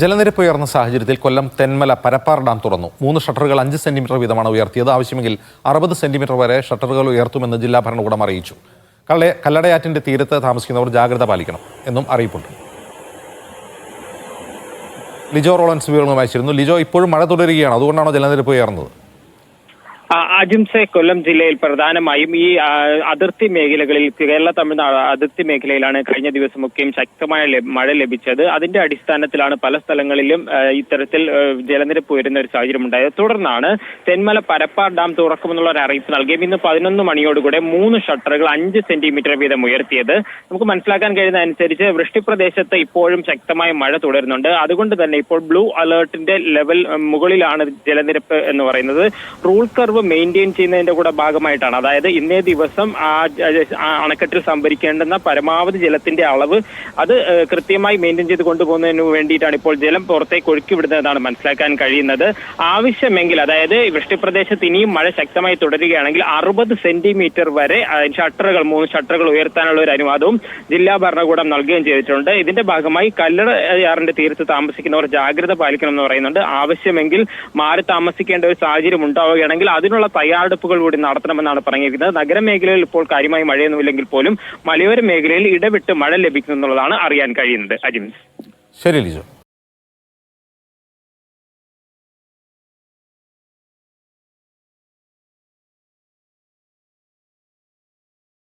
ജലനിരപ്പ് ഉയർന്ന സാഹചര്യത്തിൽ കൊല്ലം തെന്മല പരപ്പാർ ഡാം തുറന്നു. മൂന്ന് ഷട്ടറുകൾ അഞ്ച് സെന്റിമീറ്റർ വീതമാണ് ഉയർത്തിയത്. ആവശ്യമെങ്കിൽ അറുപത് സെന്റിമീറ്റർ വരെ ഷട്ടറുകൾ ഉയർത്തുമെന്ന് ജില്ലാ ഭരണകൂടം അറിയിച്ചു. കള്ളെ കല്ലടയാറ്റിന്റെ തീരത്ത് താമസിക്കുന്നവർ ജാഗ്രത പാലിക്കണം എന്നും അറിയിപ്പുണ്ട്. ലിജോ റോളൻസ് വിവരങ്ങൾ ലിജോ ഇപ്പോഴും മഴ തുടരുകയാണ്. അതുകൊണ്ടാണോ ജലനിരപ്പ് ഉയർന്നത്? അജിംസെ കൊല്ലം ജില്ലയിൽ പ്രധാനമായും ഈ അതിർത്തി മേഖലകളിൽ കേരള തമിഴ്നാട് അതിർത്തി മേഖലയിലാണ് കഴിഞ്ഞ ദിവസമൊക്കെയും ശക്തമായ മഴ ലഭിച്ചത്. അതിന്റെ അടിസ്ഥാനത്തിലാണ് പല സ്ഥലങ്ങളിലും ഇത്തരത്തിൽ ജലനിരപ്പ് ഉയരുന്ന ഒരു സാഹചര്യം ഉണ്ടായത്. തുടർന്നാണ് തെന്മല പരപ്പാർ ഡാം തുറക്കുമെന്നുള്ള ഒരു അറിയിപ്പ് നൽകിയും ഇന്ന് പതിനൊന്ന് മണിയോടുകൂടെ മൂന്ന് ഷട്ടറുകൾ അഞ്ച് സെന്റിമീറ്റർ വീതം ഉയർത്തിയത്. നമുക്ക് മനസ്സിലാക്കാൻ കഴിയുന്ന അനുസരിച്ച് വൃഷ്ടിപ്രദേശത്ത് ഇപ്പോഴും ശക്തമായ മഴ തുടരുന്നുണ്ട്. അതുകൊണ്ട് തന്നെ ഇപ്പോൾ ബ്ലൂ അലേർട്ടിന്റെ ലെവൽ മുകളിലാണ് ജലനിരപ്പ് എന്ന് പറയുന്നത്. റൂൾ കർവ് മെയിന്റെയിൻ ചെയ്യുന്നതിന്റെ കൂടെ ഭാഗമായിട്ടാണ്. അതായത് ഇന്നേ ദിവസം ആ അണക്കെട്ടിൽ സംഭരിക്കേണ്ടുന്ന പരമാവധി ജലത്തിന്റെ അളവ് അത് കൃത്യമായി മെയിന്റെയിൻ ചെയ്ത് കൊണ്ടുപോകുന്നതിന് വേണ്ടിയിട്ടാണ് ഇപ്പോൾ ജലം പുറത്തേക്ക് ഒഴുക്കി വിടുന്നതാണ് മനസ്സിലാക്കാൻ കഴിയുന്നത്. ആവശ്യമെങ്കിൽ അതായത് വൃഷ്ടിപ്രദേശത്ത് ഇനിയും മഴ ശക്തമായി തുടരുകയാണെങ്കിൽ അറുപത് സെന്റിമീറ്റർ വരെ ഷട്ടറുകൾ മൂന്ന് ഷട്ടറുകൾ ഉയർത്താനുള്ള ഒരു അനുവാദവും ജില്ലാ ഭരണകൂടം നൽകുകയും ചെയ്തിട്ടുണ്ട്. ഇതിന്റെ ഭാഗമായി കല്ലടയാറിന്റെ തീരത്ത് താമസിക്കുന്നവർ ജാഗ്രത പാലിക്കണം എന്ന് പറയുന്നുണ്ട്. ആവശ്യമെങ്കിൽ മാറി താമസിക്കേണ്ട ഒരു സാഹചര്യം ഉണ്ടാവുകയാണെങ്കിൽ അതിനുള്ള തയ്യാറെടുപ്പുകൾ കൂടി നടത്തണമെന്നാണ് പറഞ്ഞിരിക്കുന്നത്. നഗരമേഖലയിൽ ഇപ്പോൾ കാര്യമായി മഴയൊന്നുമില്ലെങ്കിൽ പോലും മലയോര മേഖലയിൽ ഇടവിട്ട് മഴ ലഭിക്കുന്നുള്ളതാണ് അറിയാൻ കഴിയുന്നത്. അജിംസ് ശരി ലിജോ.